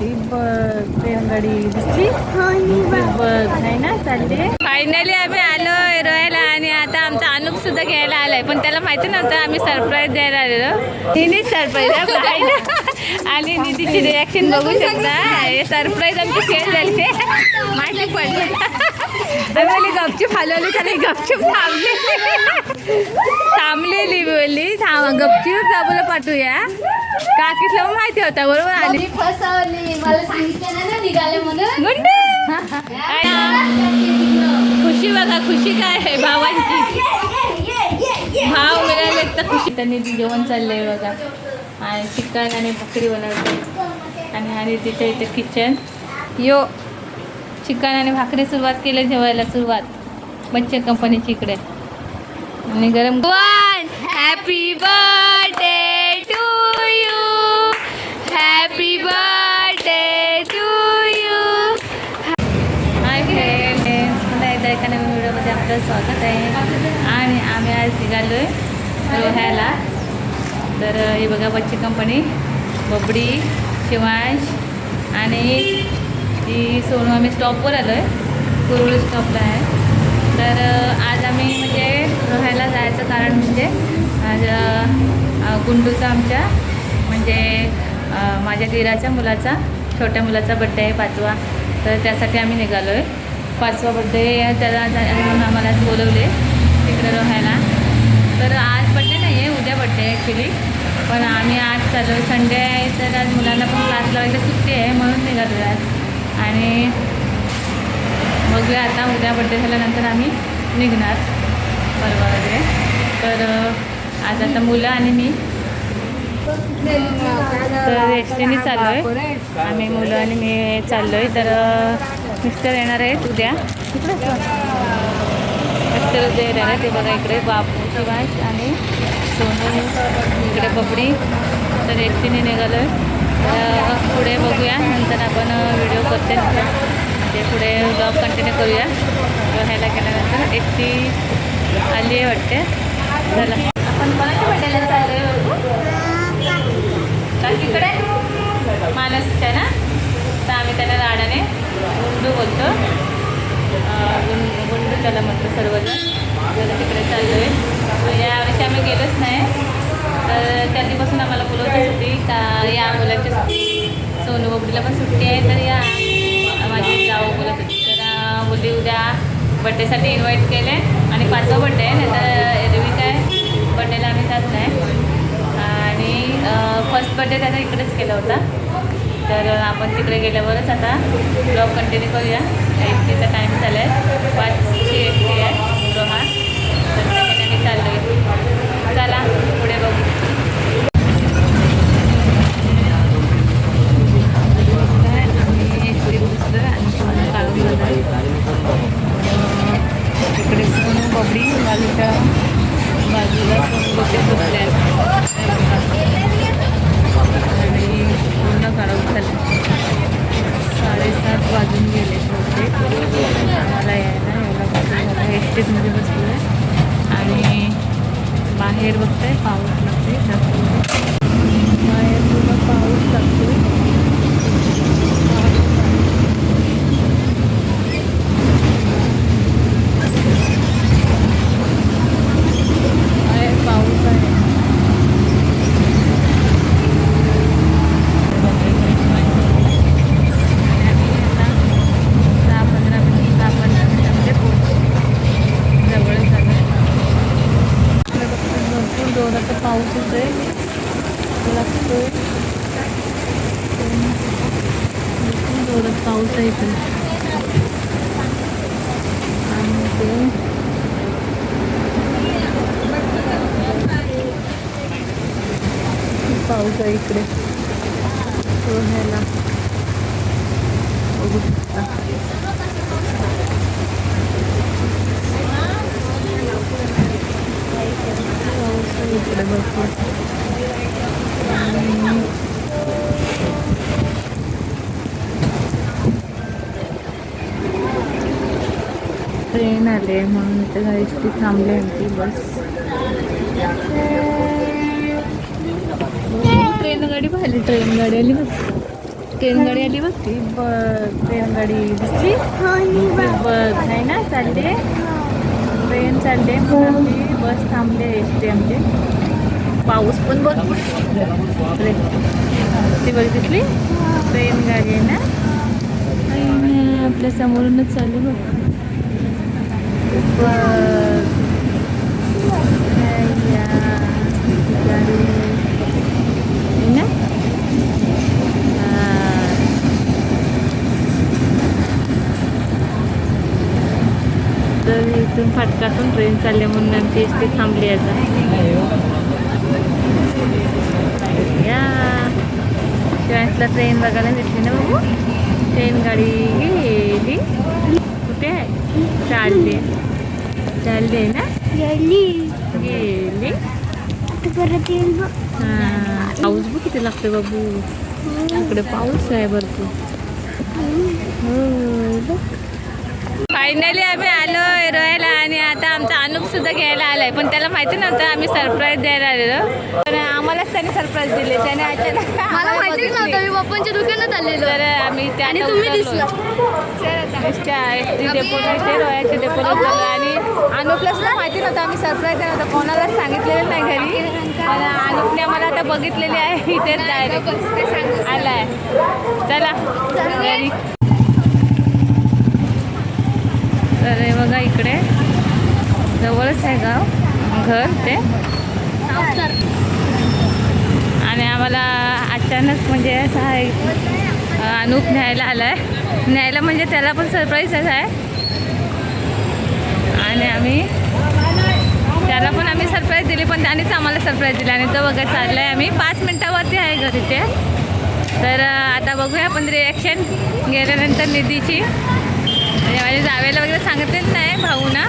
बघ दिसली. बघ ना फायनली आम्ही आलोय रोयाला आणि आता आमचा अनुप सुद्धा घ्यायला आलाय. पण त्याला माहिती नव्हतं आम्ही सरप्राईज द्यायला आलेलो. तिने सरप्राईज आणि निधीची रिॲक्शन बघू शकता. हे सरप्राईज आमची फेल झाली. माहिती पडली. आम्ही गपचूप हलवली त्याने गपचूप थांबली. थांबलेली बोलली. थांब गपचूप जाबूला पाठवूया. काकीतला मग माहिती होता बरोबर आली. मी फसवली मला सांगितलं नाही ना निघाले म्हणून. गुंडे. आणि खुशी बघा खुशी काय आहे भावांची. भाव मिळाले तर खुशी. त्यांनी ती जेवण चाललंय बघा. आणि चिकन आणि भाकरी बनवते. आणि आणि तिथे इथे किचन यो चिकन आणि भाकरी सुरुवात केली जेवायला सुरुवात. बच्चे कंपनीची इकडे. आणि गरम happy birthday birthday to you hi friends पुन्हा एकदा एका नवीन व्हिडिओमध्ये आपलं स्वागत आहे. आणि आम्ही आज निघालो आहे रोह्याला तर हे बघा बच्ची कंपनी बबडी शिवांश आणि ती सोनू आम्ही स्टॉपवर आलो आहे कुरुळ स्टॉपला आहे. तर आज आम्ही म्हणजे रोह्याला जायचं कारण म्हणजे आज गुंडूचा आमच्या म्हणजे माझ्या दिराच्या मुलाचा छोट्या मुलाचा बड्डे आहे पाचवा. तर त्यासाठी आम्ही निघालो आहे पाचवा बड्डे त्याला म्हणून आम्हाला बोलवले तिकडे राहायला. तर आज बड्डे नाही आहे उद्या बड्डे आहे ॲक्च्युली पण आम्ही आज चालू आहे संडे आहे तर आज मुलांना पण क्लास लावायला सुट्टी आहे म्हणून निघालो आहे आज. आणि बघूया आता उद्या बड्डे झाल्यानंतर आम्ही निघणार. परवा वगैरे. तर आज आता मुलं आणि मी तर एकटीने चाललो आहे आम्ही मुलं आणि मी चाललो आहे तर मिस्टर येणार आहेत उद्या. मिस्टर उद्या येणार आहे ते बघा इकडे बापू शिवाश आणि सोनू इकडे बबडी. तर एकटीने निघालो आहे पुढे बघूया. नंतर आपण व्हिडिओ करते ते म्हणजे पुढे ब्लॉग कंटिन्यू करूया. ह्याला केल्यानंतर एकटी आली आहे वाटते. चला. आपण कोणाच्या चाललो आहे का तिकडे मानसच्या ना? तर आम्ही त्याला लाडाने गुंडू बोलतो. गुं गुंडू त्याला म्हणतो सर्वजण. तर तिकडे चाललो आहे यावर्षी आम्ही गेलोच नाही. तर त्या दिवसापासून आम्हाला बोलवत होती का या मुलाची सुट्टी. सोनू बबडीला पण सुट्टी आहे. तर या. माझी जाऊ बोलत होती. तर मुली उद्या बड्डेसाठी इन्व्हाइट केले. आणि पाचवा बड्डे आहे. नाही तर एरवी काय? बड्डेला आम्ही जात नाही. आणि फर्स्ट बड्डे त्याचा इकडेच केला होता. तर आपण तिकडे गेल्यावरच आता ब्लॉग कंटिन्यू करूया. एसटीचा टाईम झाला आहे पाचशे एस टी आहे हा. तर त्याच्याने चाललो आहे चला पुढे बघू. आम्ही एस बबडी बाजूच्या बाजूला लोके बसले Yeah. पाऊस आहे इकडे. रोह्याला बघू शकता. पाऊस आहे इकडे भरपूर. ट्रेन आले म्हणून इथे गाडी एसटी थांबली होती बस. ट्रेन गाडी पाहिली ट्रेन गाडी आली बघ. ट्रेन गाडी आली बघ. ती ट्रेन गाडी दिसली. बस आहे ना चालते. ट्रेन चालते म्हणून बस थांबली एस टी आमची. पाऊस पण ट्रेन ती बघितली ट्रेन गाडी आहे ना. आपल्या समोरूनच चालू बघ बस या गाडी आहे ना हा. तर इथून फाटकातून ट्रेन चालले म्हणून आमची एस टी थांबली आता. या. शिवायला ट्रेन बघायला भेटली ना बाबू? ट्रेन गाडी गेली. कुठे आहे? चालली. चालली आहे ना? गेली. हा पाऊस बघ किती लागते बाबू. इकडे पाऊस आहे भरपूर. हो. फायनली आम्ही आलोय रोयाला आणि आता आमचा अनुप सुद्धा घ्यायला आलाय. पण त्याला माहिती नव्हतं आम्ही सरप्राईज द्यायला आलेलो. तर आम्हाला त्याने सरप्राईज दिले. त्याने अचानक मला आम्हाला माहितीच. नव्हतं मी पप्पांच्या दुकानात आलेलो. तर आम्ही त्या आणि तुम्ही दिसला. रोयाच्या डेपोला उतरलो आणि अनुपला सुद्धा माहिती नव्हतं आम्ही सरप्राईज देणार होतं कोणालाच सांगितलेलं नाही घरी. अनुपने आम्हाला आता बघितलेली आहे इथेच डायरेक्ट आलाय. चला घरी तर हे बघा इकडे. जवळच आहे गाव घर ते. आणि आम्हाला अचानक म्हणजे असं आहे अनुप न्यायला आला आहे न्यायला म्हणजे त्याला पण सरप्राईजच आहे. आणि आम्ही त्याला पण आम्ही सरप्राईज दिली पण त्यानेच आम्हाला सरप्राईज दिली. आणि तो बघा चाललं आहे आम्ही. पाच मिनटावरती आहे घरी ते तर आता बघूया आपण रिॲक्शन गेल्यानंतर निधीची. आणि माझ्या जावेला वगैरे सांगितलेलं नाही भाऊ ना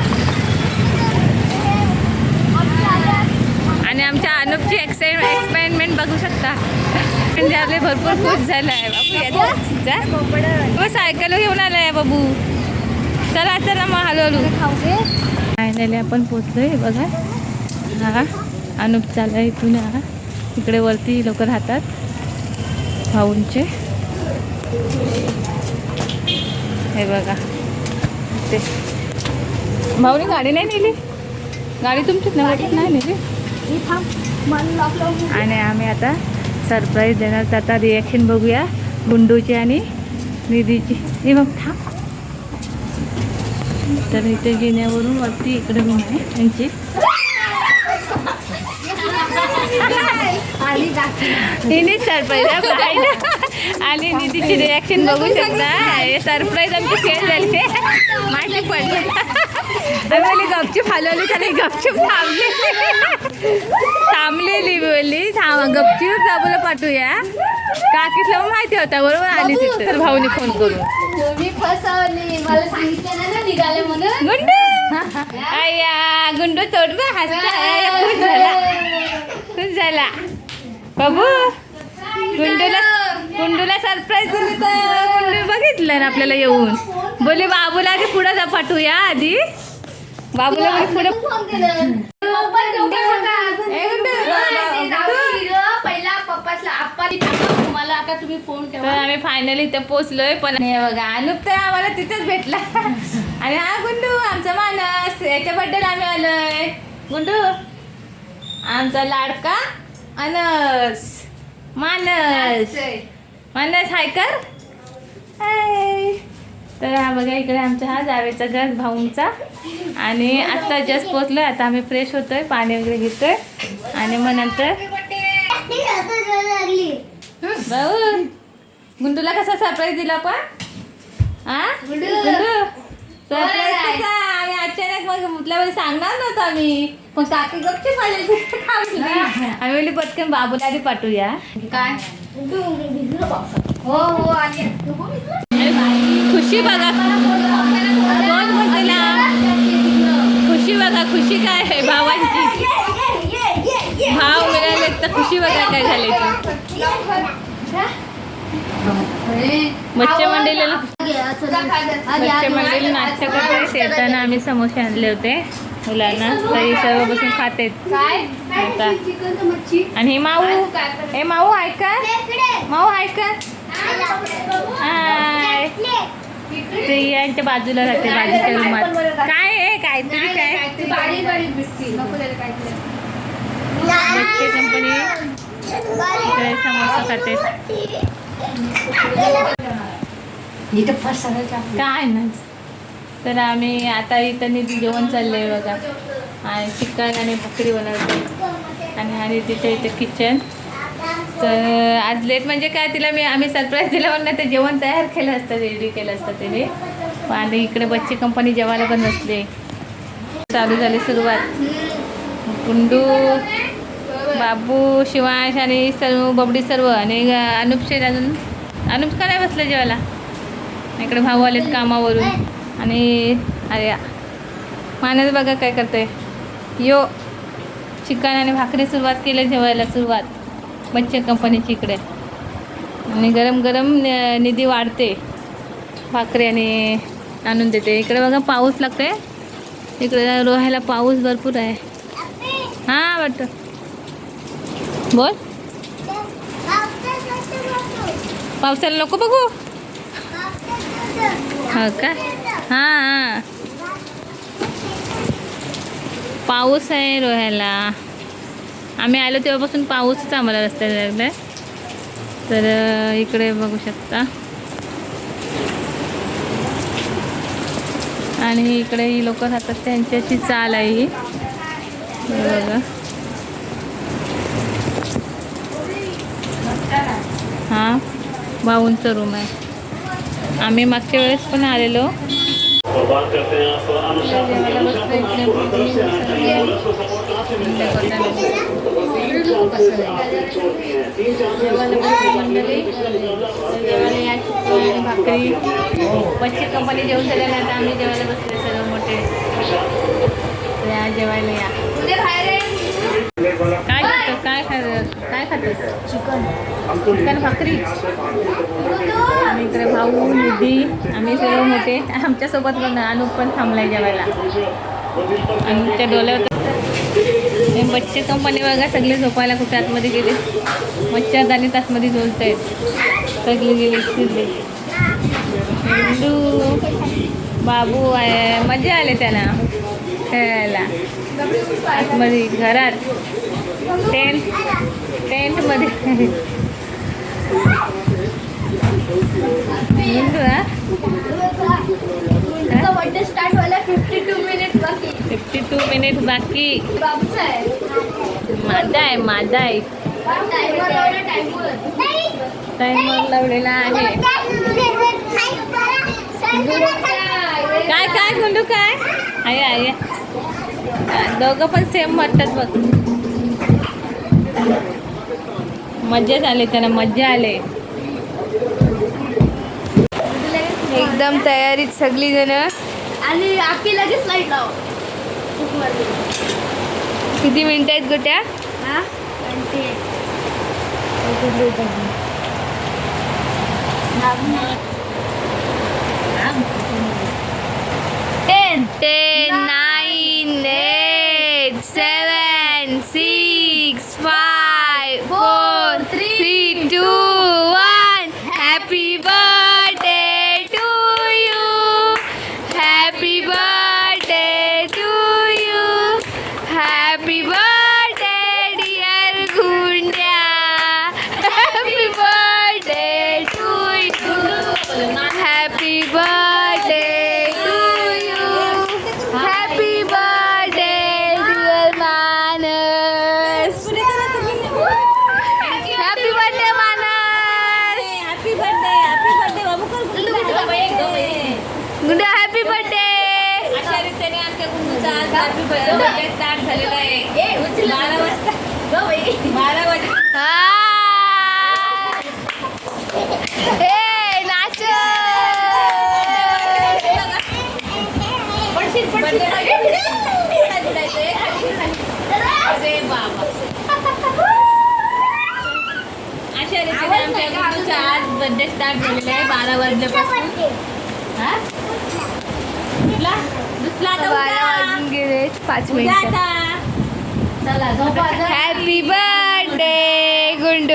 आणि आमच्या अनुपची एक्साइट एक्सपेरिमेंट बघू शकता. म्हणजे आपले भरपूर खुश झालं आहे बाबू जा हो, सायकल घेऊन आलं आहे बाबू. चला चला मग हळूहळू. फायनली आपण पोचलोय बघा. हा अनुप चालला इथून हा. इकडे वरती लोक राहतात. भाऊंचे. हे बघा. ते. भाऊनी गाडी नाही नेली? गाडी तुमचीच ना वाटत नाही नेली? आणि आम्ही आता सरप्राईज देणार. तर आता रिॲक्शन बघूया. गुंडूची आणि निधीची. हे मग थांब. तर इथे जिन्यावरून वरती इकडे रूम आहे त्यांची सरप्राईज आणि निधीची रिॲक्शन बघू शकता. हे सरप्राईज आमची फेल झाली. माहिती पडलं. आम्ही गपचूप हलवली त्याने गपचूप थांबली. थांबलेली बोलली. थांब गपचूप दाबूला पाठवूया. काकीतला माहिती होता बरोबर आली तिथे. तर भाऊनी फोन करून. तुम्ही फसवली. मला सांगितलं ना निघाले म्हणून. गुंडू! अय्या गुंडू तोड बा हसला खुश झाला. खुश झाला. बाबू गुंडूला गुंडूला सरप्राईज दिली तर गुंडू बघितलं ना आपल्याला येऊन. बोले बाबूला आधी पुढं जा पाठवूया आधी. बाबूला बोले पुढं आम्ही फायनली इथे पोचलोय पण हे बघा अनुप तर आम्हाला तिथेच भेटला. आणि हा गुंडू आमचा मानस. याच्या बड्डेला आम्ही आलोय. गुंडू आमचा लाडका अनस. मानस. मानस हाय कर. हाय तर हा बघा इकडे आमचा हा जावेचा घर भाऊंचा. आणि आत्ता जस्ट पोचलोय आता आम्ही फ्रेश होतोय पाणी वगैरे घेतोय. आणि मग नंतर भाऊ गुंडूला कसा सरप्राईज दिला पण? हा गुंडू. सरप्राईज. कसा? आम्ही अचानक मग म्हटल्यावर सांगणार नव्हतं आम्ही. पण काकी गपची आम्ही बोलली पटकन बाबूला आधी पाठवूया. काय? हो हो आली खुशी बघा. कोण खुशी बघा खुशी काय आहे भावांची? भाव मिळाले तर खुशी बघा काय झाले बच्चे मंडळीला बच्चे मंडळी नाश्ता करतात येताना आम्ही समोसे आणले होते. मुलांना. तरी सर्व बसून खातेत आता. आणि हे माऊ हे माऊ ऐका. माऊ ऐका. यांच्या बाजूला राहते बाजूच्या रूमात. काय आहे काहीतरी काय? कंपनी. इकडे समोसा खाते. काय ना तर आम्ही आता इथं निधी जेवण चाललंय बघा. आणि चिकन आणि बकरी बनवते. आणि आणि तिथे इथे किचन तर आज लेट म्हणजे काय तिला मी आम्ही सरप्राईज दिला म्हणून ते जेवण तयार केलं असतं रेडी केलं असतं तिने. आणि इकडे बच्ची कंपनी जेवायला पण नसले चालू झाली सुरुवात. कुंडू बाबू शिवांश आणि सर्व बबडी सर्व. आणि अनुप शेर अजून अनुप का नाही बसलं जेवायला? इकडे भाऊ आलेत कामावरून. आणि अरे मानस बघा काय करते यो चिकन आणि भाकरी सुरुवात केली जेवायला सुरुवात. बच्चे कंपनीची इकडे. आणि गरम गरम निधी वाढते. भाकरी आणि आणून देते. इकडे बघा पाऊस लागते इकडे रोहायला पाऊस भरपूर आहे. हां वाटतं. बोल. पावसाला नको बघू. हो का? हां हां. पाऊस आहे रोह्याला. आम्ही आलो तेव्हापासून पाऊसच आम्हाला रस्त्याला लागला आहे तर इकडे बघू शकता. आणि इकडे ही लोक राहतात त्यांच्याची चाल आहे ही. बघा. हां भाऊंचं रूम आहे. आम्ही मागच्या वेळेस पण आलेलो. भाकरी बच्ची कंपनी जेवण झाल्यानंतर आम्ही जेवायला बसले सर्व मोठे. या जेवायला या. काय खातो? काय खा काय खातो चिकन चिकन भाकरी. आणि इकडे भाऊ निधी आम्ही सर्व मोठे. आमच्यासोबत पण अनुप पण थांबलाय जेवायला. आमच्या डोल्यावर हे कंपनी बघा सगळे झोपायला कुठे आतमध्ये गेले. मच्छरदानी आतमध्ये झोलत आहेत. सगळे गेले फिरले हिंदू बाबू आहे. मजा आले त्याला. खेळायला. आतमध्ये घरात. टेंट टेंटमध्ये. हिंदू तुमचा बर्थडे स्टार्ट व्हायला फिफ्टी टू मिनिट बाकी. फिफ्टी टू मिनिट बाकी. बाबूचा आहे. माझा आहे माझा आहे. टायमर लावला टायमर टायमर लावलेला आहे. काय काय गुंडू काय? आहे आहे दोघं पण सेम वाटतात बघ. मजा झाली त्यांना मजा आले. एकदम तयारीत सगळी जण आणि आपली लगेच लाइट लाव. किती मिनिटं आहेत गोट्या? हा? बर्थडे स्टार्ट झालेला आहे बारा वाजल्यापासून हा? आता बारा. वाजून गेले पाच मिनिट चला. Happy birthday Gundu